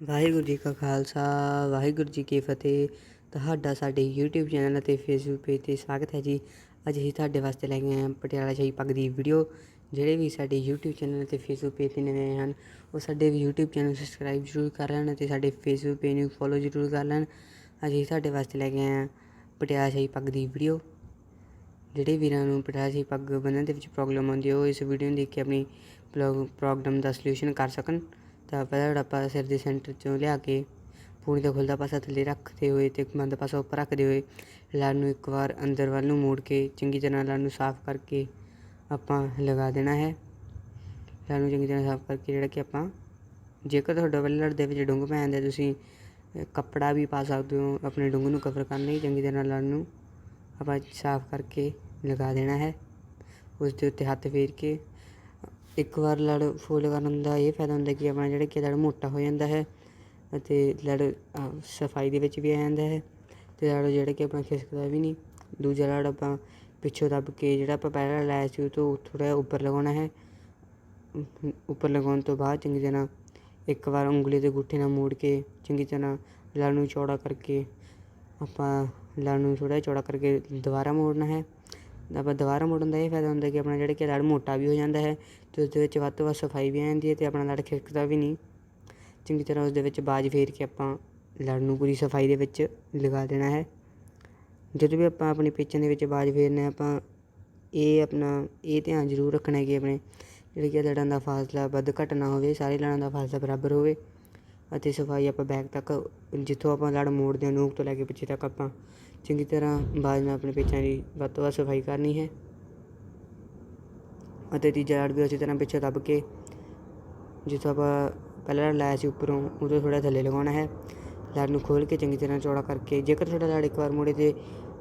ਵਾਹਿਗੁਰੂ ਜੀ ਕਾ ਖਾਲਸਾ, ਵਾਹਿਗੁਰੂ ਜੀ ਕੀ ਫਤਿਹ। ਤੁਹਾਡਾ ਸਾਡੇ YouTube ਚੈਨਲ ਅਤੇ Facebook ਪੇਜ ਤੇ ਸਵਾਗਤ ਹੈ ਜੀ। ਅੱਜ ਅਸੀਂ ਤੁਹਾਡੇ ਵਾਸਤੇ ਲੈ ਗਏ ਹਾਂ ਪਟਿਆਲਾ ਸ਼ਾਹੀ ਪੱਗ ਦੀ ਵੀਡੀਓ ਜਿਹੜੇ ਵੀ ਸਾਡੇ YouTube ਚੈਨਲ ਅਤੇ Facebook ਪੇਜ ਤੇ ਨਵੇਂ ਹਨ, ਉਹ ਸਾਡੇ ਵੀ YouTube ਚੈਨਲ ਸਬਸਕ੍ਰਾਈਬ ਜ਼ਰੂਰ ਕਰ ਲੈਣ ਅਤੇ ਸਾਡੇ Facebook ਪੇਜ ਨੂੰ ਫੋਲੋ ਜ਼ਰੂਰ ਕਰ ਲੈਣ। ਅੱਜ ਅਸੀਂ ਤੁਹਾਡੇ ਵਾਸਤੇ ਲੈ ਗਏ ਹਾਂ ਪਟਿਆਲਾ ਸ਼ਾਹੀ ਪੱਗ ਦੀ ਵੀਡੀਓ ਜਿਹੜੇ ਵੀਰਾਂ ਨੂੰ ਪਟਿਆਲਾ ਸ਼ਾਹੀ ਪੱਗ ਬੰਨ੍ਹਣ ਦੇ ਵਿੱਚ ਪ੍ਰੋਬਲਮ ਆਉਂਦੀ ਹੈ, ਉਹ ਇਸ ਵੀਡੀਓ ਨੂੰ ਦੇਖ ਕੇ ਆਪਣੀ ਪ੍ਰੋਬਲਮ ਦਾ ਸੋਲੂਸ਼ਨ ਕਰ ਸਕਣ। ਤਾਂ ਪਹਿਲਾਂ ਆਪਾਂ ਸਿਰ ਦੇ ਸੈਂਟਰ ਚੋਂ ਲਿਆ ਕੇ ਪੂਣੀ ਦਾ ਖੁੱਲਦਾ ਪਾਸਾ ਥੱਲੇ ਰੱਖਦੇ ਹੋਏ ਤੇ ਬੰਦ ਪਾਸਾ ਉੱਪਰ ਰੱਖਦੇ ਹੋਏ ਲੜ ਨੂੰ ਇੱਕ ਵਾਰ ਅੰਦਰ ਵੱਲ ਨੂੰ ਮੋੜ ਕੇ ਚੰਗੀ ਤਰ੍ਹਾਂ ਲੜ ਨੂੰ ਸਾਫ਼ ਕਰਕੇ ਆਪਾਂ ਲਗਾ ਦੇਣਾ ਹੈ। ਲੜ ਨੂੰ ਚੰਗੀ ਤਰ੍ਹਾਂ ਸਾਫ਼ ਕਰਕੇ ਜਿਹੜਾ ਕਿ ਆਪਾਂ ਜੇਕਰ ਤੁਹਾਡਾ ਵੱਲ ਲੜ ਦੇ ਵਿੱਚ ਡੁੰਗ ਪੈ ਜਾਂਦਾ ਤੁਸੀਂ ਕੱਪੜਾ ਵੀ ਪਾ ਸਕਦੇ ਹੋ, ਆਪਣੇ ਡੁੰਗ ਨੂੰ ਕਵਰ ਕਰਨ ਲਈ ਚੰਗੀ ਤਰ੍ਹਾਂ ਲੜ ਨੂੰ ਆਪਾਂ ਸਾਫ਼ ਕਰਕੇ ਲਗਾ ਦੇਣਾ ਹੈ। ਉਸ ਦੇ ਉੱਤੇ ਹੱਥ ਫੇਰ ਕੇ ਇੱਕ ਵਾਰ ਲੜ ਫੋਲਡ ਕਰਨ ਦਾ ਇਹ ਫਾਇਦਾ ਹੁੰਦਾ ਕਿ ਆਪਣਾ ਜਿਹੜਾ ਕਿ ਲੜ ਮੋਟਾ ਹੋ ਜਾਂਦਾ ਹੈ ਅਤੇ ਲੜ ਸਫ਼ਾਈ ਦੇ ਵਿੱਚ ਵੀ ਆ ਜਾਂਦਾ ਹੈ ਅਤੇ ਲੜ ਜਿਹੜਾ ਕਿ ਆਪਣਾ ਖਿਸਕਦਾ ਵੀ ਨਹੀਂ। ਦੂਜਾ ਲੜ ਆਪਾਂ ਪਿੱਛੋਂ ਦੱਬ ਕੇ ਜਿਹੜਾ ਆਪਾਂ ਪਹਿਲਾਂ ਲਾਇਆ ਸੀ, ਉਹ ਤੋਂ ਥੋੜ੍ਹਾ ਜਿਹਾ ਉੱਪਰ ਲਗਾਉਣਾ ਹੈ। ਉੱਪਰ ਲਗਾਉਣ ਤੋਂ ਬਾਅਦ ਚੰਗੀ ਤਰ੍ਹਾਂ ਇੱਕ ਵਾਰ ਉਂਗਲੀ ਦੇ ਗੁੱਠੇ ਨਾਲ ਮੋੜ ਕੇ ਚੰਗੀ ਤਰ੍ਹਾਂ ਲੜ ਨੂੰ ਚੌੜਾ ਕਰਕੇ ਆਪਾਂ ਲੜ ਨੂੰ ਥੋੜ੍ਹਾ ਜਿਹਾ ਚੌੜਾ ਕਰਕੇ ਦੁਬਾਰਾ ਮੋੜਨਾ ਹੈ। ਆਪਾਂ ਦੁਬਾਰਾ ਮੋੜਨ ਦਾ ਇਹ ਫਾਇਦਾ ਹੁੰਦਾ ਕਿ ਆਪਣਾ ਜਿਹੜਾ ਕਿ ਲੜ ਮੋਟਾ ਵੀ ਹੋ ਜਾਂਦਾ ਹੈ ਅਤੇ ਉਸ ਦੇ ਵਿੱਚ ਵੱਧ ਤੋਂ ਵੱਧ ਸਫ਼ਾਈ ਵੀ ਆ ਜਾਂਦੀ ਹੈ ਅਤੇ ਆਪਣਾ ਲੜ ਖਿਸਕਦਾ ਵੀ ਨਹੀਂ। ਚੰਗੀ ਤਰ੍ਹਾਂ ਉਸ ਦੇ ਵਿੱਚ ਬਾਜ ਫੇਰ ਕੇ ਆਪਾਂ ਲੜ ਨੂੰ ਪੂਰੀ ਸਫ਼ਾਈ ਦੇ ਵਿੱਚ ਲਗਾ ਦੇਣਾ ਹੈ। ਜਦੋਂ ਵੀ ਆਪਾਂ ਆਪਣੀ ਪਿੱਚਾਂ ਦੇ ਵਿੱਚ ਬਾਜ ਫੇਰਨਾ ਆਪਾਂ ਇਹ ਆਪਣਾ ਇਹ ਧਿਆਨ ਜ਼ਰੂਰ ਰੱਖਣਾ ਹੈ ਕਿ ਆਪਣੇ ਜਿਹੜੇ ਕਿ ਲੜਾਂ ਦਾ ਫਾਸਲਾ ਵੱਧ ਘੱਟ ਨਾ ਹੋਵੇ, ਸਾਰੇ ਲੜਾਂ ਦਾ ਫਾਸਲਾ ਬਰਾਬਰ ਹੋਵੇ ਅਤੇ ਸਫ਼ਾਈ ਆਪਾਂ ਬੈਕ ਤੱਕ ਜਿੱਥੋਂ ਆਪਾਂ ਲੜ ਮੋੜਦੇ ਹਾਂ, ਨੂਕ ਤੋਂ ਲੈ ਕੇ ਪਿੱਛੇ ਤੱਕ ਆਪਾਂ ਚੰਗੀ ਤਰ੍ਹਾਂ ਬਾਜ ਨਾਲ ਆਪਣੇ ਪਿੱਛਾਂ ਦੀ ਵੱਧ ਤੋਂ ਵੱਧ ਸਫ਼ਾਈ ਕਰਨੀ ਹੈ ਅਤੇ ਤੀਜਾ ਲੜ ਵੀ ਉਸੇ ਤਰ੍ਹਾਂ ਪਿੱਛੇ ਦੱਬ ਕੇ ਜਿੱਥੋਂ ਆਪਾਂ ਪਹਿਲਾਂ ਲੜ ਲਾਇਆ ਸੀ ਉੱਪਰੋਂ, ਉਦੋਂ ਥੋੜ੍ਹਾ ਥੱਲੇ ਲਗਾਉਣਾ ਹੈ। ਲੜ ਨੂੰ ਖੋਲ੍ਹ ਕੇ ਚੰਗੀ ਤਰ੍ਹਾਂ ਚੌੜਾ ਕਰਕੇ, ਜੇਕਰ ਤੁਹਾਡਾ ਲੜ ਇੱਕ ਵਾਰ ਮੋੜੇ ਤੇ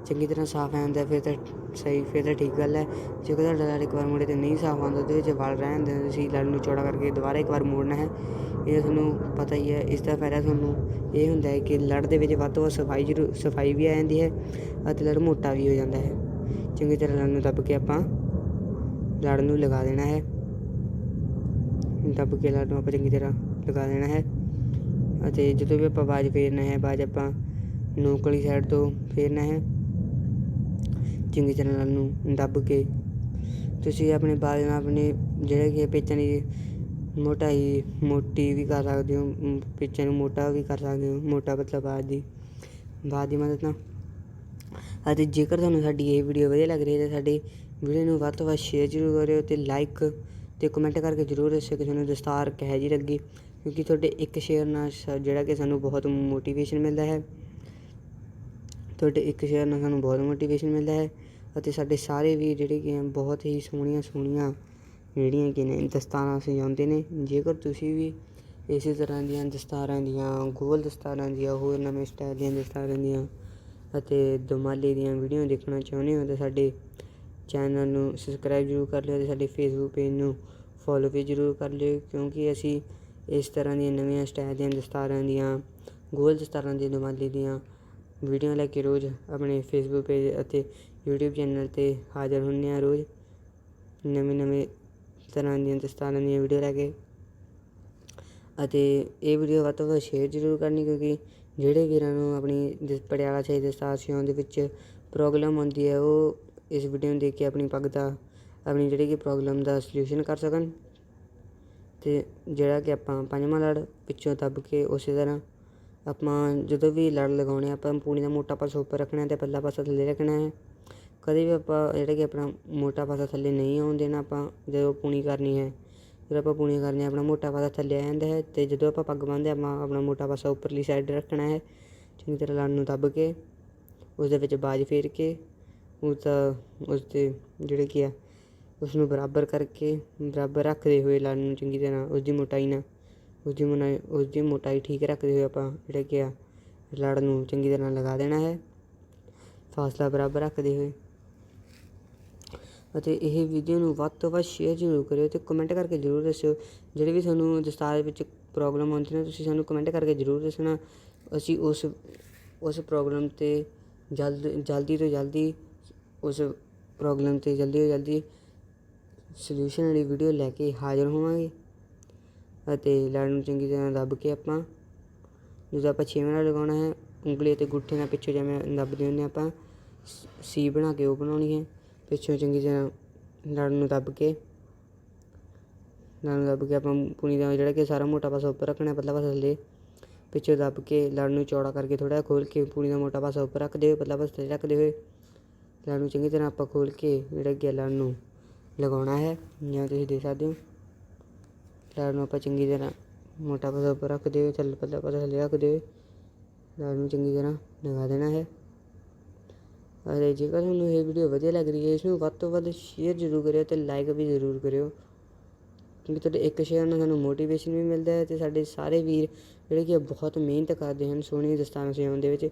ਚੰਗੀ ਤਰ੍ਹਾਂ ਸਾਫ਼ ਆ ਜਾਂਦਾ ਫਿਰ ਤਾਂ ਸਹੀ, ਫਿਰ ਤਾਂ ਠੀਕ ਗੱਲ ਹੈ। ਜੇਕਰ ਤੁਹਾਡਾ ਲੜ ਇੱਕ ਵਾਰ ਮੁੜੇ ਤੇ ਨਹੀਂ ਸਾਫ਼ ਆਉਂਦਾ, ਉਹਦੇ ਵਿੱਚ ਵਲ ਰਹਿਣ ਦੇ ਤੁਸੀਂ ਲੜ ਨੂੰ ਚੌੜਾ ਕਰਕੇ ਦੁਬਾਰਾ ਇੱਕ ਵਾਰ ਮੋੜਨਾ ਹੈ। ਇਹ ਤੁਹਾਨੂੰ ਪਤਾ ਹੀ ਹੈ, ਇਸ ਦਾ ਫਾਇਦਾ ਤੁਹਾਨੂੰ ਇਹ ਹੁੰਦਾ ਹੈ ਕਿ ਲੜ ਦੇ ਵਿੱਚ ਵੱਧ ਤੋਂ ਵੱਧ ਸਫ਼ਾਈ ਜ਼ਰੂਰ, ਸਫ਼ਾਈ ਵੀ ਆ ਜਾਂਦੀ ਹੈ ਅਤੇ ਲੜ ਮੋਟਾ ਵੀ ਹੋ ਜਾਂਦਾ ਹੈ। ਚੰਗੀ ਤਰ੍ਹਾਂ ਲੜ ਨੂੰ ਦੱਬ ਕੇ ਆਪਾਂ ਲੜ ਨੂੰ ਲਗਾ ਦੇਣਾ ਹੈ। ਦੱਬ ਕੇ ਲੜ ਨੂੰ ਆਪਾਂ ਚੰਗੀ ਤਰ੍ਹਾਂ ਲਗਾ ਦੇਣਾ ਹੈ। ਅਤੇ ਜਦੋਂ ਵੀ ਆਪਾਂ ਬਾਜ ਫੇਰਨਾ ਹੈ ਬਾਜ ਆਪਾਂ ਨੂਕਲੀ ਸਾਈਡ ਤੋਂ ਫੇਰਨਾ ਹੈ। ਚੰਗੀ ਤਰ੍ਹਾਂ ਲੜ ਨੂੰ ਦੱਬ ਕੇ। ਤੁਸੀਂ ਆਪਣੇ ਬਾਜ ਨਾਲ ਆਪਣੇ ਜਿਹੜੇ ਕਿ ਪੇਚਾਂ ਦੀ ਮੋਟਾਈ, ਮੋਟੀ ਵੀ ਕਰ ਸਕਦੇ ਹੋ ਪੇਚਾਂ ਨੂੰ ਮੋਟਾ ਵੀ ਕਰ ਸਕਦੇ ਹੋ, ਮੋਟਾ ਮਤਲਬ ਬਾਜ ਦੀ ਬਾਜ ਦੀ ਮਦਦ ਨਾਲ। ਅਤੇ ਜੇਕਰ ਤੁਹਾਨੂੰ ਸਾਡੀ ਇਹ ਵੀਡੀਓ ਵਧੀਆ ਲੱਗ ਰਹੀ ਹੈ ਤਾਂ ਸਾਡੀ ਵੀਡੀਓ ਨੂੰ ਵੱਧ ਤੋਂ ਵੱਧ ਸ਼ੇਅਰ ਜ਼ਰੂਰ ਕਰਿਓ ਤੇ ਲਾਈਕ ਤੇ ਕਮੈਂਟ ਕਰਕੇ ਜ਼ਰੂਰ ਦੱਸਿਓ ਕਿ ਤੁਹਾਨੂੰ ਦਸਤਾਰ ਕਿਹੋ ਜਿਹੀ ਲੱਗੀ, ਕਿਉਂਕਿ ਤੁਹਾਡੇ ਇੱਕ ਸ਼ੇਅਰ ਨਾਲ ਸਾ- ਜਿਹੜਾ ਕਿ ਸਾਨੂੰ ਬਹੁਤ ਮੋਟੀਵੇਸ਼ਨ ਮਿਲਦਾ ਹੈ। ਤੁਹਾਡੇ ਇੱਕ ਸ਼ੇਅਰ ਨਾਲ ਸਾਨੂੰ ਬਹੁਤ ਮੋਟੀਵੇਸ਼ਨ ਮਿਲਦਾ ਹੈ। ਅਤੇ ਸਾਡੇ ਸਾਰੇ ਵੀ ਜਿਹੜੇ ਕਿ ਬਹੁਤ ਹੀ ਸੋਹਣੀਆਂ ਸੋਹਣੀਆਂ ਜਿਹੜੀਆਂ ਕਿ ਨੇ ਦਸਤਾਰਾਂ ਸਜਾਉਂਦੇ ਨੇ। ਜੇਕਰ ਤੁਸੀਂ ਵੀ ਇਸੇ ਤਰ੍ਹਾਂ ਦੀਆਂ ਦਸਤਾਰਾਂ ਦੀਆਂ, ਗੋਲ ਦਸਤਾਰਾਂ ਦੀਆਂ, ਹੋਰ ਨਵੇਂ ਸਟਾਈਲ ਦੀਆਂ ਦਸਤਾਰਾਂ ਦੀਆਂ ਅਤੇ ਦੁਮਾਲੇ ਦੀਆਂ ਵੀਡੀਓ ਦੇਖਣਾ ਚਾਹੁੰਦੇ ਹੋ, ਤਾਂ ਸਾਡੇ ਚੈਨਲ ਨੂੰ ਸਬਸਕ੍ਰਾਈਬ ਜ਼ਰੂਰ ਕਰ ਲਿਓ ਅਤੇ ਸਾਡੇ ਫੇਸਬੁੱਕ ਪੇਜ ਨੂੰ ਫੋਲੋ ਵੀ ਜ਼ਰੂਰ ਕਰ ਲਿਓ, ਕਿਉਂਕਿ ਅਸੀਂ ਇਸ ਤਰ੍ਹਾਂ ਦੀਆਂ ਨਵੀਆਂ ਸਟਾਈਲ ਦੀਆਂ ਦਸਤਾਰਾਂ ਦੀਆਂ, ਗੋਲ ਦਸਤਾਰਾਂ ਦੀਆਂ ਦੁਮਾਲੇ ਦੀਆਂ ਵੀਡੀਓ ਲੈ ਕੇ ਰੋਜ਼ ਆਪਣੇ ਫੇਸਬੁੱਕ ਪੇਜ ਅਤੇ YouTube ਚੈਨਲ 'ਤੇ ਹਾਜ਼ਰ ਹੁੰਦੇ ਹਾਂ ਰੋਜ਼। ਨਵੇਂ ਨਵੇਂ ਤਰ੍ਹਾਂ ਦੀਆਂ ਦਸਤਾਰਾਂ ਦੀਆਂ ਵੀਡੀਓ ਲੈ ਕੇ। ਅਤੇ ਇਹ ਵੀਡੀਓ ਵੱਧ ਤੋਂ ਵੱਧ ਸ਼ੇਅਰ ਜ਼ਰੂਰ ਕਰਨੀ ਕਿਉਂਕਿ ਜਿਹੜੇ ਵੀਰਾਂ ਨੂੰ ਆਪਣੀ ਪਟਿਆਲਾ ਸ਼ਾਹੀ ਦਸਤਾਰ ਸਿਉਣ ਦੇ ਵਿੱਚ ਪ੍ਰੋਬਲਮ ਆਉਂਦੀ ਹੈ ਉਹ ਇਸ ਵੀਡੀਓ ਨੂੰ ਦੇਖ ਕੇ ਆਪਣੀ ਪੱਗ ਦਾ ਆਪਣੀ ਜਿਹੜੀ ਕਿ ਪ੍ਰੋਬਲਮ ਦਾ ਸੋਲੂਸ਼ਨ ਕਰ ਸਕਣ। ਅਤੇ ਜਿਹੜਾ ਕਿ ਆਪਾਂ ਪੰਜਵਾਂ ਲੜ ਪਿੱਛੋਂ ਦੱਬ ਕੇ ਉਸੇ ਤਰ੍ਹਾਂ ਆਪਾਂ ਜਦੋਂ ਵੀ ਲੜ ਲਗਾਉਣੇ ਆ, ਆਪਾਂ ਪੂਣੀ ਦਾ ਮੋਟਾ ਪਾਸਾ ਉੱਪਰ ਰੱਖਣਾ ਹੈ ਅਤੇ ਪੱਲਾ ਪਾਸਾ ਥੱਲੇ ਰੱਖਣਾ ਹੈ। ਕਦੇ ਵੀ ਆਪਾਂ ਜਿਹੜਾ ਕਿ ਆਪਣਾ ਮੋਟਾ ਪਾਸਾ ਥੱਲੇ ਨਹੀਂ ਆਉਣ ਦੇਣਾ, ਆਪਾਂ ਜਦੋਂ ਪੂਣੀ ਕਰਨੀ ਹੈ, ਜਦੋਂ ਆਪਾਂ ਪੂਣੀ ਕਰਨੀ ਹੈ, ਆਪਣਾ ਮੋਟਾ ਪਾਸਾ ਥੱਲੇ ਆ ਜਾਂਦਾ ਹੈ ਅਤੇ ਜਦੋਂ ਆਪਾਂ ਪੱਗ ਬੰਨ੍ਹਦੇ ਹਾਂ, ਆਪਾਂ ਆਪਣਾ ਮੋਟਾ ਪਾਸਾ ਉੱਪਰਲੀ ਸਾਈਡ ਰੱਖਣਾ ਹੈ, ਚੰਗੀ ਤਰ੍ਹਾਂ ਲੜ ਨੂੰ ਦੱਬ ਕੇ ਉਸ ਦੇ ਵਿੱਚ ਬਾਜ ਫੇਰ ਕੇ, ਉਸ ਦਾ, ਉਸ ਦੇ ਜਿਹੜੇ ਕੀ ਆ ਉਸ ਨੂੰ ਬਰਾਬਰ ਕਰਕੇ, ਬਰਾਬਰ ਰੱਖਦੇ ਹੋਏ ਲੜ ਨੂੰ ਚੰਗੀ ਤਰ੍ਹਾਂ ਉਸ ਦੀ ਮੋਟਾਈ ਨਾਲ ਉਸ ਦੀ ਮੋਟਾਈ ਉਸ ਦੀ ਮੋਟਾਈ ਠੀਕ ਰੱਖਦੇ ਹੋਏ ਆਪਾਂ ਜਿਹੜਾ ਕੀ ਆ, ਲੜ ਨੂੰ ਚੰਗੀ ਤਰ੍ਹਾਂ ਲਗਾ ਦੇਣਾ ਹੈ, ਫਾਸਲਾ ਬਰਾਬਰ ਰੱਖਦੇ ਹੋਏ। ਅਤੇ ਇਹ ਵੀਡੀਓ ਨੂੰ ਵੱਧ ਤੋਂ ਵੱਧ ਸ਼ੇਅਰ ਜ਼ਰੂਰ ਕਰਿਓ ਤੇ ਕਮੈਂਟ ਕਰਕੇ ਜ਼ਰੂਰ ਦੱਸਿਓ। ਜਿਹੜੇ ਵੀ ਤੁਹਾਨੂੰ ਦਸਤਾਰ ਵਿੱਚ ਪ੍ਰੋਬਲਮ ਆਉਂਦੀ ਨੇ, ਤੁਸੀਂ ਸਾਨੂੰ ਕਮੈਂਟ ਕਰਕੇ ਜ਼ਰੂਰ ਦੱਸਣਾ। ਅਸੀਂ ਉਸ ਉਸ ਪ੍ਰੋਬਲਮ 'ਤੇ ਜਲਦ, ਜਲਦੀ ਤੋਂ ਜਲਦੀ ਉਸ ਪ੍ਰੋਬਲਮ 'ਤੇ ਜਲਦੀ ਤੋਂ ਜਲਦੀ ਸੋਲਿਊਸ਼ਨ ਵਾਲੀ ਵੀਡੀਓ ਲੈ ਕੇ ਹਾਜ਼ਰ ਹੋਵਾਂਗੇ। ਅਤੇ ਲੜ ਨੂੰ ਚੰਗੀ ਤਰ੍ਹਾਂ ਦੱਬ ਕੇ ਆਪਾਂ, ਜਦੋਂ ਆਪਾਂ ਛੇਵੇਂ ਲਗਾਉਣਾ ਹੈ, ਉਂਗਲੀ ਅਤੇ ਗੁੱਠੇ ਨਾਲ ਪਿੱਛੇ ਜਿਵੇਂ ਦੱਬਦੇ ਹੁੰਦੇ ਆਪਾਂ, ਸ- ਸੀ ਬਣਾ ਕੇ ਉਹ ਬਣਾਉਣੀ ਹੈ। ਪਿੱਛੋਂ ਚੰਗੀ ਤਰ੍ਹਾਂ ਲੜ ਨੂੰ ਦੱਬ ਕੇ ਲੜ ਨੂੰ ਦੱਬ ਕੇ ਆਪਾਂ ਪੁਣੀ ਦਾ ਜਿਹੜਾ ਕਿ ਸਾਰਾ ਮੋਟਾ ਪਾਸਾ ਉੱਪਰ ਰੱਖਣਾ, ਪਤਲਾ ਪਾਸਾ ਥੱਲੇ, ਪਿੱਛੋਂ ਦੱਬ ਕੇ ਲੜ ਨੂੰ ਚੌੜਾ ਕਰਕੇ ਥੋੜਾ ਖੋਲ ਕੇ ਪੁਣੀ ਦਾ ਮੋਟਾ ਪਾਸਾ ਉੱਪਰ ਰੱਖਦੇ ਹੋਏ, ਪਤਲਾ ਪਾਸਾ ਥੱਲੇ ਰੱਖਦੇ ਹੋਏ ਲੜ ਨੂੰ ਚੰਗੀ ਤਰ੍ਹਾਂ ਆਪਾਂ ਖੋਲ ਕੇ ਜਿਹੜਾ ਕਿ ਲੜ ਨੂੰ ਲਗਾਉਣਾ ਹੈ ਜਾਂ ਤੁਸੀਂ ਦੇਖ ਸਕਦੇ ਹੋ। ਲੜ ਨੂੰ ਆਪਾਂ ਚੰਗੀ ਤਰ੍ਹਾਂ ਮੋਟਾ ਪਾਸਾ ਉੱਪਰ ਰੱਖਦੇ ਹੋਏ ਥੱਲੇ ਪਤਲਾ ਪਾਸਾ ਥੱਲੇ ਰੱਖਦੇ ਹੋਏ ਲੜ ਨੂੰ ਚੰਗੀ ਤਰ੍ਹਾਂ ਲਗਾ ਦੇਣਾ ਹੈ। ਅਤੇ ਜੇਕਰ ਤੁਹਾਨੂੰ ਇਹ ਵੀਡੀਓ ਵਧੀਆ ਲੱਗ ਰਹੀ ਹੈ, ਇਸ ਨੂੰ ਵੱਧ ਤੋਂ ਵੱਧ ਸ਼ੇਅਰ ਜ਼ਰੂਰ ਕਰਿਓ ਤੇ ਲਾਈਕ ਵੀ ਜ਼ਰੂਰ ਕਰਿਓ। ਕਿਉਂਕਿ ਤੁਹਾਡੇ ਇੱਕ ਸ਼ੇਅਰ ਨਾਲ ਸਾਨੂੰ ਮੋਟੀਵੇਸ਼ਨ ਵੀ ਮਿਲਦਾ ਹੈ ਤੇ ਸਾਡੇ ਸਾਰੇ ਵੀਰ ਜਿਹੜੇ ਕਿ ਬਹੁਤ ਮਿਹਨਤ ਕਰਦੇ ਹਨ ਸੋਹਣੀ ਦਸਤਾਨਾ ਸਜਾਉਣ ਦੇ ਵਿੱਚ।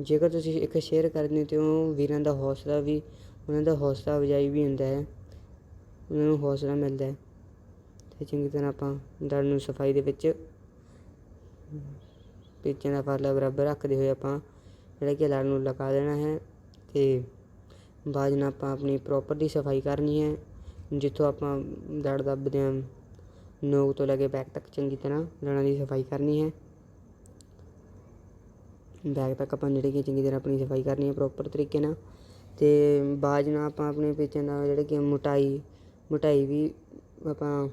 ਜੇਕਰ ਤੁਸੀਂ ਇੱਕ ਸ਼ੇਅਰ ਕਰਦੇ ਹੋ ਤੇ ਉਹ ਵੀਰਾਂ ਦਾ ਹੌਸਲਾ ਵੀ, ਉਹਨਾਂ ਦਾ ਹੌਸਲਾ ਅਫਜ਼ਾਈ ਵੀ ਹੁੰਦਾ ਹੈ, ਉਹਨਾਂ ਨੂੰ ਹੌਸਲਾ ਮਿਲਦਾ ਹੈ। ਤੇ ਚੰਗੀ ਤਰ੍ਹਾਂ ਆਪਾਂ ਦੜ ਨੂੰ ਸਫ਼ਾਈ ਦੇ ਵਿੱਚ ਪੇਚਾਂ ਦਾ ਫਾਸਲਾ ਬਰਾਬਰ ਰੱਖਦੇ ਹੋਏ ਆਪਾਂ ਜਿਹੜਾ ਕਿ ਲੜ ਨੂੰ ਲਗਾ ਦੇਣਾ ਹੈ। ਅਤੇ ਬਾਅਦ ਨਾਲ ਆਪਾਂ ਆਪਣੀ ਪ੍ਰੋਪਰ ਦੀ ਸਫ਼ਾਈ ਕਰਨੀ ਹੈ, ਜਿੱਥੋਂ ਆਪਾਂ ਦੜ ਦੱਬਦੇ ਹਾਂ, ਨੋਕ ਤੋਂ ਲੈ ਕੇ ਬੈਕ ਤੱਕ ਚੰਗੀ ਤਰ੍ਹਾਂ ਲੜਾਂ ਦੀ ਸਫ਼ਾਈ ਕਰਨੀ ਹੈ। ਬੈਕ ਤੱਕ ਆਪਾਂ ਜਿਹੜੇ ਕਿ ਚੰਗੀ ਤਰ੍ਹਾਂ ਆਪਣੀ ਸਫ਼ਾਈ ਕਰਨੀ ਹੈ ਪ੍ਰੋਪਰ ਤਰੀਕੇ ਨਾਲ। ਤੇ ਬਾਜ ਨਾਲ ਆਪਾਂ ਆਪਣੇ ਪੇਚਾਂ ਦਾ ਜਿਹੜੇ ਕਿ ਮੋਟਾਈ ਮੋਟਾਈ ਵੀ ਆਪਾਂ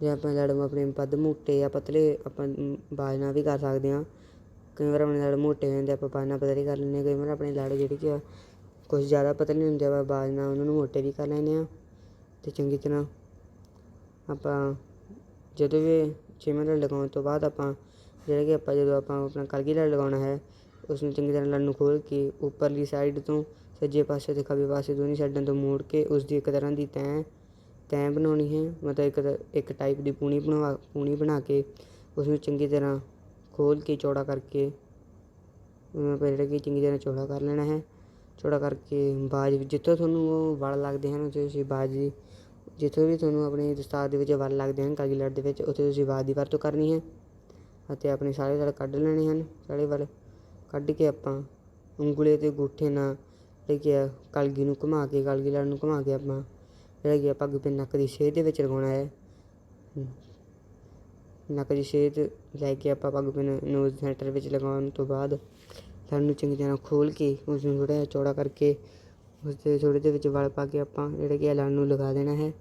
ਜੇ ਆਪਾਂ ਲੜ ਆਪਣੇ ਵੱਧ ਮੋਟੇ ਜਾਂ ਪਤਲੇ ਆਪਾਂ ਬਾਜ ਨਾਲ ਵੀ ਕਰ ਸਕਦੇ ਹਾਂ। ਕਈ ਵਾਰ ਆਪਣੇ ਲੜ ਮੋਟੇ ਹੋ ਜਾਂਦੇ ਆਪਾਂ ਬਾਜ ਨਾਲ ਪਤਲੇ ਕਰ ਲੈਂਦੇ ਹਾਂ ਕਈ ਵਾਰ ਆਪਣੇ ਲੜ ਜਿਹੜੀ ਕਿ ਆ ਕੁਝ ਜ਼ਿਆਦਾ ਪਤਲੇ ਹੁੰਦੇ ਆ ਬਾਜ ਨਾਲ ਉਹਨਾਂ ਨੂੰ ਮੋਟੇ ਵੀ ਕਰ ਲੈਂਦੇ ਹਾਂ ਤੇ ਚੰਗੀ ਤਰ੍ਹਾਂ ਆਪਾਂ ਜਦੋਂ ਵੀ ਛੇਵਾਂ ਲੜ ਲਗਾਉਣ ਤੋਂ ਬਾਅਦ ਆਪਾਂ ਜਿਹੜਾ ਕਿ ਆਪਾਂ ਜਦੋਂ ਆਪਾਂ ਆਪਣਾ ਕਲਗੀ ਲੜ ਲਗਾਉਣਾ ਹੈ ਉਸ ਨੂੰ ਚੰਗੀ ਤਰ੍ਹਾਂ ਲੜ ਨੂੰ ਖੋਲ ਕੇ ਉੱਪਰਲੀ ਸਾਈਡ ਤੋਂ ਸੱਜੇ ਪਾਸੇ ਤੇ ਖੱਬੇ ਪਾਸੇ ਦੋਨੀ ਸਾਈਡਾਂ ਤੋਂ ਮੋੜ ਕੇ ਉਸ ਦੀ ਇੱਕ ਤਰ੍ਹਾਂ ਦੀ ਤੈਂ ਤੈਅ ਬਣਾਉਣੀ ਹੈ, ਮਤਲਬ ਇੱਕ ਇੱਕ ਟਾਈਪ ਦੀ ਪੂਣੀ ਬਣਵਾ, ਪੂਣੀ ਬਣਾ ਕੇ ਉਸ ਨੂੰ ਚੰਗੀ ਤਰ੍ਹਾਂ ਖੋਲ ਕੇ ਚੌੜਾ ਕਰਕੇ ਉਹਨੂੰ ਆਪਾਂ ਜਿਹੜਾ ਕਿ ਚੰਗੀ ਤਰ੍ਹਾਂ ਚੌੜਾ ਕਰ ਲੈਣਾ ਹੈ। ਚੌੜਾ ਕਰਕੇ ਬਾਜ ਜਿੱਥੋਂ ਤੁਹਾਨੂੰ ਉਹ ਵਲ ਲੱਗਦੇ ਹਨ, ਉੱਥੇ ਤੁਸੀਂ ਬਾਜ ਦੀ, ਜਿੱਥੋਂ ਵੀ ਤੁਹਾਨੂੰ ਆਪਣੇ ਦਸਤਾਰ ਦੇ ਵਿੱਚ ਵਲ ਲੱਗਦੇ ਹਨ ਕਾਗੀ ਲੜ ਦੇ ਵਿੱਚ, ਉੱਥੇ ਤੁਸੀਂ ਬਾਜ ਦੀ ਵਰਤੋਂ ਕਰਨੀ ਹੈ ਅਤੇ ਆਪਣੇ ਸਾਰੇ ਵਲ ਕੱਢ ਲੈਣੇ ਹਨ। ਸਾਰੇ ਵਲ ਕੱਢ ਕੇ ਆਪਾਂ ਉਂਗਲੇ ਤੇ ਗੁੱਠੇ ਨਾਲ ਜਿਹੜੀ ਕਿ ਆ ਕਲਗੀ ਨੂੰ ਘੁਮਾ ਕੇ, ਕਲਗੀ ਲੜ ਨੂੰ ਘੁਮਾ ਕੇ ਆਪਾਂ, ਜਿਹੜਾ ਕਿ ਆਪਾਂ ਪੱਗ ਤੇ ਨੱਕ ਦੀ ਛੇਦ ਦੇ ਵਿੱਚ ਲਗਾਉਣਾ ਹੈ। ਨੱਕ ਦੀ ਛੇਦ ਲੈ ਕੇ ਆਪਾਂ ਪੱਗ ਪਿੰਨ ਨੋਜ਼ ਸੈਂਟਰ ਵਿੱਚ ਲਗਾਉਣ ਤੋਂ ਬਾਅਦ ਲੜ ਨੂੰ ਚੰਗੀ ਤਰ੍ਹਾਂ ਖੋਲ ਕੇ ਉਸ ਨੂੰ ਥੋੜ੍ਹਾ ਜਿਹਾ ਚੌੜਾ ਕਰਕੇ ਉਸ ਦੇ ਥੋੜ੍ਹੇ ਦੇ ਵਿੱਚ ਵਲ ਪਾ ਕੇ ਆਪਾਂ ਜਿਹੜੇ ਕਿ ਆ ਲੜ ਨੂੰ ਲਗਾ ਦੇਣਾ ਹੈ।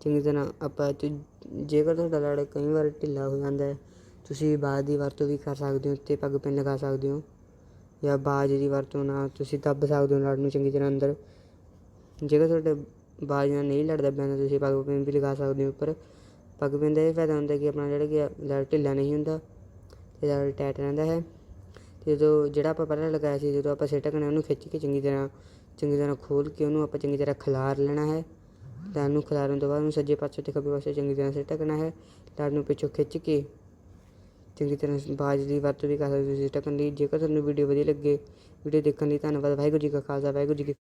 ਚੰਗੀ ਤਰ੍ਹਾਂ ਆਪਾਂ ਜੇਕਰ ਤੁਹਾਡਾ ਲੜ ਕਈ ਵਾਰ ਢਿੱਲਾ ਹੋ ਜਾਂਦਾ ਹੈ, ਤੁਸੀਂ ਬਾਜ ਦੀ ਵਰਤੋਂ ਵੀ ਕਰ ਸਕਦੇ ਹੋ, ਉੱਤੇ ਪੱਗ ਪਿੰਨ ਲਗਾ ਸਕਦੇ ਹੋ ਜਾਂ ਬਾਜ ਦੀ ਵਰਤੋਂ ਨਾਲ ਤੁਸੀਂ ਦੱਬ ਸਕਦੇ ਹੋ ਲੜ ਨੂੰ ਚੰਗੀ ਤਰ੍ਹਾਂ ਅੰਦਰ। ਜੇਕਰ ਤੁਹਾਡੇ ਬਾਜ ਨਾਲ ਨਹੀਂ ਲੜਦਾ ਪਿਆ ਤਾਂ ਤੁਸੀਂ ਪੱਗ ਪਿੰਨ ਵੀ ਲਗਾ ਸਕਦੇ ਹੋ ਉੱਪਰ। ਪੱਗ ਪਿੰਨ ਦਾ ਇਹ ਫਾਇਦਾ ਹੁੰਦਾ ਕਿ ਆਪਣਾ ਜਿਹੜਾ ਕਿ ਆ, ਲੜ ਢਿੱਲਾ ਨਹੀਂ ਹੁੰਦਾ ਤੇ ਲੜ ਟਾਈਟ ਰਹਿੰਦਾ ਹੈ। ਤੇ ਜਦੋਂ ਜਿਹੜਾ ਆਪਾਂ ਪਹਿਲਾਂ ਲਗਾਇਆ ਸੀ, ਜਦੋਂ ਆਪਾਂ ਸਿੱਟ ਕਰਨਾ ਉਹਨੂੰ ਖਿੱਚ ਕੇ ਚੰਗੀ ਤਰ੍ਹਾਂ ਚੰਗੀ ਤਰ੍ਹਾਂ ਖੋਲ ਕੇ ਉਹਨੂੰ ਆਪਾਂ ਚੰਗੀ ਤਰ੍ਹਾਂ ਖਿਲਾਰ ਲੈਣਾ ਹੈ। ਲੜ ਨੂੰ ਖਿਲਾਰਨ ਤੋਂ ਬਾਅਦ ਉਹਨੂੰ ਸੱਜੇ ਪਾਸੇ ਤੇ ਖੱਬੇ ਪਾਸੇ ਚੰਗੀ ਤਰ੍ਹਾਂ ਸਿੱਟ ਕਰਨਾ ਹੈ। ਲੜ ਨੂੰ ਪਿੱਛੋਂ ਖਿੱਚ ਕੇ ਚੰਗੀ ਤਰ੍ਹਾਂ ਬਾਜ ਦੀ ਵਰਤੋਂ ਵੀ ਕਰ ਸਕਦੇ ਹੋ ਤੁਸੀਂ ਢੱਕਣ ਲਈ ਜੇਕਰ ਤੁਹਾਨੂੰ ਵੀਡੀਓ ਵਧੀਆ ਲੱਗੇ, ਵੀਡੀਓ ਦੇਖਣ ਲਈ ਧੰਨਵਾਦ। ਵਾਹਿਗੁਰੂ ਜੀ ਕਾ ਖਾਲਸਾ, ਵਾਹਿਗੁਰੂ ਜੀ ਕੀ